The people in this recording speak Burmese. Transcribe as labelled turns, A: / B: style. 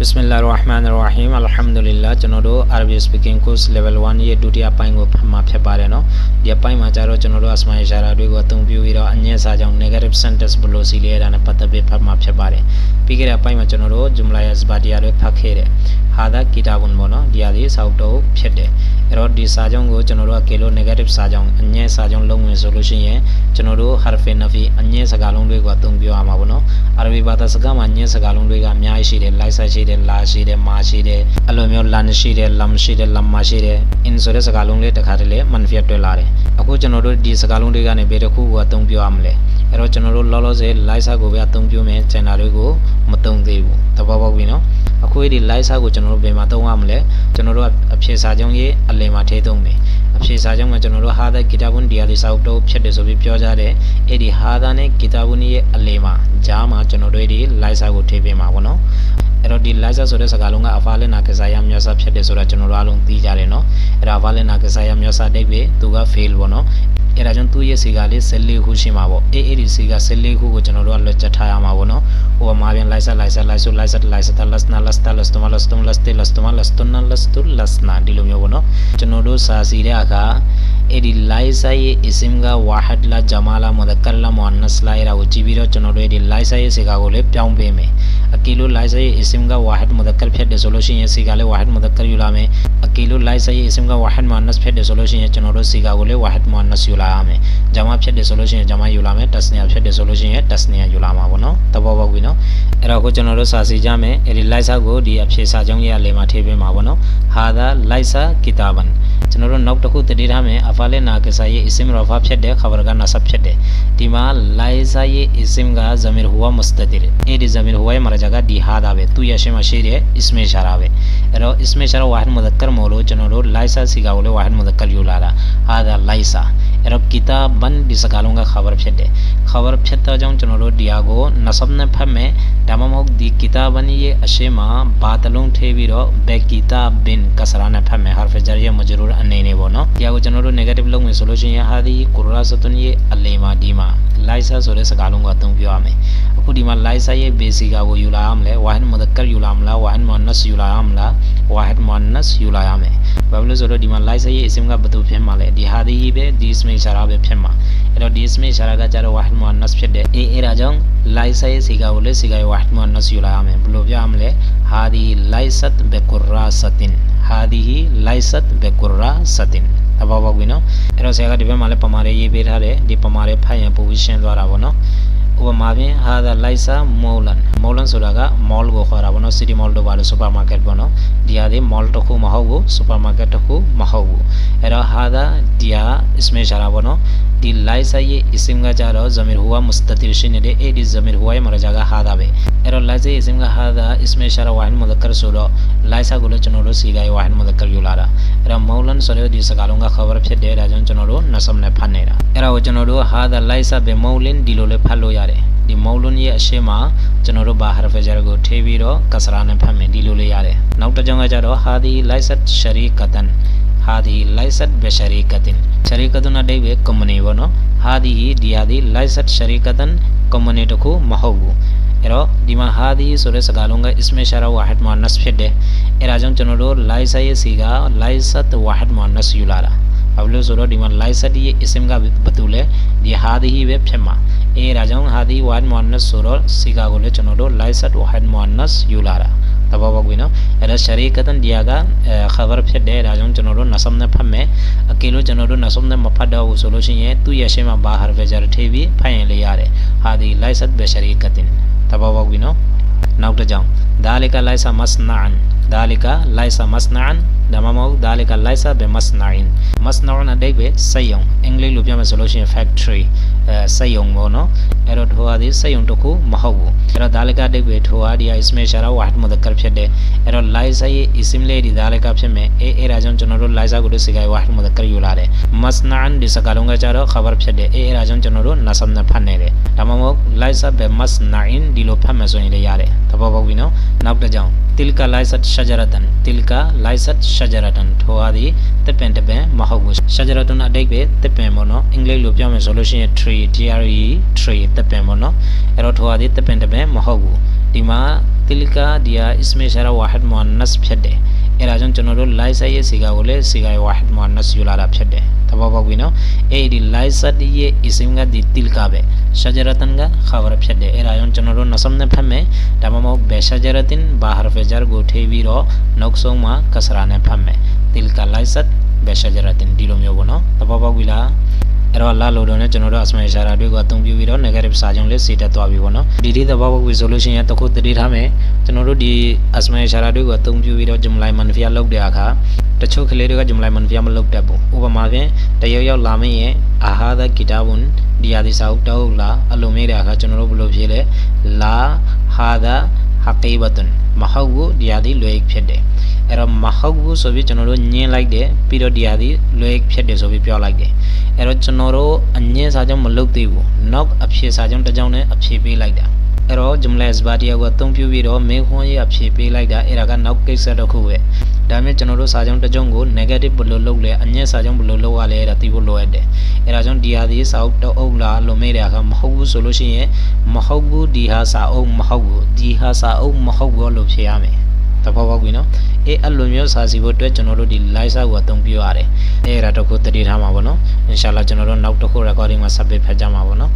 A: Bismillah ar-Rahman ar-Rahim Alhamdulillah ကျွန်တော်တို့ Arabic speaking course level 1ရဲ့ဒုတိယပိုင်းကိုဖတ်မှာဖြစ်ပါတယ်เนาะဒီအပိုင်းမှာကျတော့ကျွန်တော်တို့ asma ishara တွေကိုအသုံးပြုပြီးတော့အငြင်းစာကြောင့် negative sentence ဘယ်လိုစီလဲတာနဲ့ပတ်သက်ပြီးဖတ်မှာဖြစ်ပါတယ်ပြီးခဲ့တဲ့အပိုင်းမှာကျွန်တော်တို့ jumla yazbatiya တွေဖတ်ခဲ့တယ်ဟာဒါကီတာဘွန်ပေါ့နော်ဒီဟာဒီစောက်တော့ဖြစ်တယ်အဲ့တော့ဒီစာကြောင်းကိုကျွန်တော်တို့ကကေလို negative စာကြောင်းအငြင်းစာကြောင်းလုံးဝင်ဆိုလို့ရှိရင်ကျွန်တော်တို့ harfi nafi အငြင်းစကားလုံးတွေကိုအသုံးပြုရမှာပေါ့နော်အာရဗီဘာသာစကားမှာအငြင်းစကားလုံးတွေကအများကြီးရှိတယ် like ရှိ တယ်လာရှိတယ်မာရှိတယ်အဲ့လိုမျိုး lan ရှိတယ် lam ရှိတယ် lamma ရှိတယ် in ဆိုတဲ့စကားလုံးလေးတစ်ခါတည်းမန်ဖီယတွေ့လာတယ်အခုကျွန်တော်တို့ဒီစကားလုံးတွေကနေဘယ်တစ်ခုကိုအသုံးပြုရမလဲအဲ့တော့ကျွန်တော်တို့လောလောဆယ် like စာကိုပဲအသုံးပြုမယ်ကျန်တာတွေကိုမသုံးသေးဘူးသဘောပေါက်ပြီနော်အခုဒီ like စာကိုကျွန်တော်တို့ဘယ်မှာသုံးရမလဲကျွန်တော်တို့အဖြေစာကြောင်းရေးအလယ်မှာထည့်သုံးတယ်အဖြေစာကြောင်းမှာကျွန်တော်တို့ဟာဒဂီတာဘွန်ဒီယာဒီစာအုပ်တော့ဖြစ်တယ်ဆိုပြီးပြောကြတယ်အဲ့ဒီဟာဒနဲ့ဂီတာဘွန်ရဲ့အလယ်မှာဂျားမှာကျွန်တော်တို့ဒီ like စာကိုထည့်ပေးမှာပေါ့နော် အဲ့တော့ဒီ license ဆိုတဲ့စကားလုံးကအဖာလက်နာကစားရမျောစာဖြစ်တယ်ဆိုတာကျွန်တော်တို့အားလုံးသိကြတယ်เนาะအဲ့ဒါအဖာလက်နာကစားရမျောစာတိတ်ပဲသူက fail ပေါ့နော်အဲ့ဒါကြောင့်သူ့ရဲ့စီကလေး14ခုရှိမှာပေါ့အေးအေးဒီစီက14ခုကိုကျွန်တော်တို့ကလွတ်ချက်ထားရမှာပေါ့နော် ဟိုမှာပြန် license license license license license lasna lasta lastuma lastuma laste lastuma lastuna lastu lasna ဒီလိုမျိုးပေါ့နော်ကျွန်တော်တို့စာစီတဲ့အခါအဲ့ဒီ license ရဲ့ isim က wahid လား jama လား mudhakkar လား muannas လားအဲ့ဒါကိုကြည့်ပြီးတော့ကျွန်တော်တို့ဒီ license ရဲ့စီကကိုလည်းပြောင်းပေးမယ်အကီလို license ရဲ့ isim က wahid mudhakkar ဖြစ်တယ်ဆိုလို့ရှိရင်စီကလည်း wahid mudhakkar ယူလာမယ်အကီလို license ရဲ့ isim က wahid muannas ဖြစ်တယ်ဆိုလို့ရှိရင်ကျွန်တော်တို့စီကကိုလည်း wahid muannas ယူလာရမယ် jama ဖြစ်တယ်ဆိုလို့ရှိရင် jama ယူလာမယ် tasniya ဖြစ်တယ်ဆိုလို့ရှိရင် tasniya ယူလာမှာပေါ့နော်သဘောပေါက်ပြီနအဲ့တော့ကိုကျွန်တော်တို့စာစီကြမယ်အဲ့ဒီ license ကိုဒီအဖြေစာကြောင်းရဲ့အလယ်မှာထည့်ပေးမှာပေါ့နော်ဟာဒါ license kitaban ကျွန်တော်တို့နောက်တစ်ခုတတိထားမယ်အဖာလက်နာကစားရဲ့ isim rafa ဖြစ်တဲ့ khabar က nasab ဖြစ်တယ်ဒီမှာ license ရဲ့ isim က zamir huwa mustatir အဲ့ဒီ zamir huwa ရဲ့ marja ကဒီဟာဒါပဲသူ့ရဲ့ရှင်းမှာရှိတဲ့ ism ishara ပဲအဲ့တော့ ism ishara wahid mudhakkar မို့လို့ကျွန်တော်တို့ license စီကကိုလည်း wahid mudhakkar ယူလာတာဟာဒါ license အဲ့တော့ kitaban ဒီစကားလုံးက khabar ဖြစ်တယ် khabar ဖြစ်တဲ့ကြောင့်ကျွန်တော်တို့ဒီဟာကို nasab နဲ့ဖတ်မယ်ဒါမှမဟုတ်ဒီ kitaban ရဲ့အရှင်းမှာဘာတလုံးထည့်ပြီးတော့ be kitabin ကစရာနဲ့ဖတ်မယ် harf jar ရဲ့ majrur အနေနဲ့ပေါ့နော်ဒီဟာကိုကျွန်တော်တို့ negative လုပ်မယ်ဆိုလို့ရှိရင်ဟာဒီ qurrasatun ရဲ့အလယ်မှာဒီမှာ license ဆိုတဲ့စကားလုံးကိုအသုံးပြုရမယ်အခုဒီမှာ license ရဲ့ basic ကိုယူလာရမလဲ wahid mudhakkar ယူလာမလား wahid muannas ယူလာရမလား wahid muannas ယူလာရမယ်ဘာလို့လဲဆိုတော့ဒီမှာ license ရဲ့ isim က ဘယ်သူဖြစ်မှာလဲဒီဟာဒီပဲဒီ ism ishara ပဲဖြစ်မှာအဲ့တော့ဒီ ism ishara ကကြတော့ wahid muannas ဖြစ်တယ်အေးအဲ့ဒါကြောင့် license ရဲ့စီကကိုလည်းစီကရဲ့ wahid muannas ယူလာရမယ်ဘယ်လိုပြရမလဲ hadi laysat bi qurrasatin hadihi laysat bi qurrasatin သဘောပေါက်ပြီနော်အဲ့တော့ဆရာကဒီဘက်မှာလည်းပမာလေးရေးပေးထားတယ်ဒီပမာလေးဖတ်ရင်ပိုပြီးရှင်းသွားတာပေါ့နော်ဥပမာဖြင့်ဟာဒါလိုက်စာမောလန်မောလန်ဆိုတာက mall ကိုခေါ်တာပေါ့နော် city mall တို့ပါလို့ supermarket ပေါ့နော်ဒီဟာဒီ mall တစ်ခုမဟုတ်ဘူး supermarket တစ်ခုမဟုတ်ဘူးအဲ့တော့ဟာဒါဒီဟာ isme shara ပေါ့နော်ဒီ license ရဲ့ isim ကကြတော့ zamir huwa mustatir ရှိနေတဲ့အဲ့ဒီ zamir huwa ရဲ့ marja ကဟာဒါပဲ အဲ့တော့ license ရဲ့ isim ကဟာဒါ isme shara wahid mudhakkar ဆိုတော့ license ကိုလည်းကျွန်တော်တို့စီကရဲ့ wahid mudhakkar ယူလာတာအဲ့တော့ maulan ဆိုတဲ့ဒီစကားလုံးက cover ဖြစ်တယ်ဒါကြောင့်ကျွန်တော်တို့ nasab နဲ့ဖတ်နေတာအဲ့ဒါကိုကျွန်တော်တို့ဟာဒါ license ပဲ maulin ဒီလိုလေးဖတ်လို့ရတယ်ဒီ maulun ရဲ့အရှင်းမှာကျွန်တော်တို့ဘာ harf jar ကိုထည့်ပြီးတော့ကစရာနဲ့ဖတ်မယ်ဒီလိုလေးရတယ်နောက်တစ်ကြောင်းကကြတော့ hadi license sharikatan hadi license be sharikatin sharikatun အတိတ်ပဲ company ပေါ့နော် hadi ဒီဟာဒီ license sharikatan company တခုမဟုတ်ဘူး အဲ့တော့ဒီမှာ hadi ဆိုတဲ့စကားလုံးက isme shara wahid muannas ဖြစ်တယ်အဲ့ဒါကြောင့်ကျွန်တော်တို့ license ရဲ့စီက license wahid muannas ယူလာတာဘာလို့လဲဆိုတော့ဒီမှာ license ရဲ့ ism ကဘာတူလဲဒီ hadi ပဲဖြစ်မှာအဲဒါကြောင့် hadi wahid muannas ဆိုတော့စီကကိုလည်းကျွန်တော်တို့ license wahid muannas ယူလာတာတဘောပေါက်ပြီနော်အဲ့ဒါရှရီကတန်ဒီယာကခါဘာဖြစ်တယ်ဒါကြောင့်ကျွန်တော်တို့နဆမ်နဲ့ဖတ်မယ်အကယ်လို့ကျွန်တော်တို့နဆမ်နဲ့မဖတ်တော့ဘူးဆိုလို့ရှိရင်သူ့ရဲ့ရှင်းမှာဘာဟာဖက်ဂျာထေးပြီးဖတ်ရင်လေးရတယ်ဟာဒီလိုက်ဆ တ်ဘရှရီကတင်တဘောပေါက်ပြီနော်နောက်တစ်ကြောင်းဒါလီကလိုက်ဆာမစနာန် ဒါလီကလိုက်ဆာမစနာန်ဒါမှမဟုတ်ဒါလီကလိုက်ဆာဘမစနာင်မစနာန်အတိတ်ပဲစက်ယုံအင်္ဂလိပ်လိုပြောမယ်ဆိုလို့ရှိရင် factory အဲစက်ယုံပေါ့နော်အဲ့တော့ထိုဟာဒီစက်ယုံတစ်ခုမဟုတ်ဘူးအဲ့တော့ဒါလီကအတိတ်ပဲထိုဟာဒီဟာ isme shara wahid mudhakkar ဖြစ်တယ်အဲ့တော့ liza ရဲ့ isim လေးဒီဒါလီကဖြစ်မယ်အဲအဲ့ဒါကြောင့်ကျွန်တော်တို့ liza ကိုတို့စီက wahid mudhakkar ယူလာတယ် masna'an ဒီစကားလုံးကကြတော့ khabar ဖြစ်တယ်အဲအဲ့ဒါကြောင့်ကျွန်တော်တို့ nasab နဲ့ဖတ်နေတယ်ဒါမှမဟုတ် liza be masna'in ဒီလိုဖတ်မယ်ဆိုရင်လည်းရတယ်သဘောပေါက်ပြီနော်နောက်တစ်ကြောင်း tilka laysat shajaratan tilka laysat shajaratan ထိုဟာဒီတပင်တပင် မဟုတ်ဘူး shajaratun အတိတ်ပဲတပင်ပေါ့နော်အင်္ဂလိပ်လိုပြောမယ်ဆိုလို့ရှိရင် tree tre tree တပင်ပေါ့နော်အဲ့တော့ထိုဟာဒီတပင်တပင်မဟုတ်ဘူးဒီမှာတီလကာဒီယာအစ္စမေရှာရာဝါဟတ်မွန်နတ်ဖြစ်တယ်အဲဒါကြောင့်ကျွန်တော်တို့လိုက်ဆက်ရဲ့စီကာကိုလည်းစီကာဝါဟတ်မွန်နတ်ယူလာတာဖြစ်တယ်သဘောပေါက်ပြီနော်အဲဒီလိုက်ဆက်ရဲ့အစ္စမကဒီတီလကာပဲရှာဂျရတန်ကခါဘရဖြစ်တယ်အဲဒါကြောင့်ကျွန်တော်တို့နဆမ်နဲ့ဖတ်မယ်ဒါမှမဟုတ်ဘယ်ရှာဂျရတင်ဘာဟာဖဂျာကိုထေးပြီးတော့နောက်ဆုံးမှာကစရာနဲ့ဖတ်မယ်တီလကာ လိုက်ဆက်ဘယ်ရှာဂျရတင်ဒီလိုမျိုးပေါ့နော်သဘောပေါက်ပြီလားအဲ့တော့လာလို့တော့ねကျွန်တော်တို့အစမရှာရာတွေကိုအသုံးပြုပြီးတော့ negative စာကြောင်းလေးစေတက်သွားပြီပေါ့နော်ဒီဒီသဘောပေါက်ပြီဆိုလို့ရှိရင်တခုတတိထားမယ်ကျွန်တော်တို့ဒီအစမရှာရာတွေကိုအသုံးပြုပြီးတော့ဂျုံလိုက်မန်ဖီယာလောက်တဲ့အခါတချို့ကလေးတွေကဂျုံလိုက်မန်ဖီယာမလောက်တတ်ဘူးဥပမာဖြင့်တယောက်ယောက်လာမင်းရဲ့အာဟာဒဂီတာဘွန်ဒီယာဒီစာအုပ်တောက်လာအလုံးမေးတဲ့အခါကျွန်တော်တို့ဘယ်လိုဖြေလဲလာဟာဒ ဟကီဘတ်န်မဟုတ်ဘူးဒီယာဒီလွယ်ဖြစ်တယ်အဲ့တော့မဟုတ်ဘူးဆိုပြီးကျွန်တော်တို့ညင်းလိုက်တယ်ပြီးတော့ဒီယာဒီလွယ်ဖြစ်တယ်ဆိုပြီးပြောလိုက်တယ်အဲ့တော့ကျွန်တော်တို့အငင်းစာကြောင့်မလုပ်သေးဘူးနောက်အဖြေစာကြောင့်တစ်ကြောင်းနဲ့အဖြေပေးလိုက်တာ အဲ့တော့ဂျုံလက်စ်ဘာတီယာကိုအသုံးပြုပြီးတော့မင်းခွန်းရဲ့အဖြေပေးလိုက်တာအဲ့ဒါကနောက်ကိစ္စတစ်ခုပဲဒါမြင်ကျွန်တော်တို့စာကြောင့်တစ်ကြောင်းကို negative ဘယ်လိုလုပ်လဲအငင်းစာကြောင့်ဘယ်လိုလုပ်ရလဲအဲ့ဒါသိဖို့လိုအပ်တယ်အဲ့ဒါကြောင့်ဒီဟာဒီစာအုပ်တအုပ်လားလို့မေးတဲ့အခါမဟုတ်ဘူးဆိုလို့ရှိရင်မဟုတ်ဘူးဒီဟာစာအုပ်မဟုတ်ဘူးဒီဟာစာအုပ်မဟုတ်ဘူးလို့ဖြေရမယ်သဘောပေါက်ပြီနော်အေးအဲ့လိုမျိုးစာစီဖို့အတွက်ကျွန်တော်တို့ဒီ live စာကိုအသုံးပြုရတယ်အဲ့ဒါတော့ကိုတတိထားမှာပေါ့နော် inshallah ကျွန်တော်တို့နောက်တစ်ခု recording မှာ submit ဖတ်ကြမှာပေါ့နော်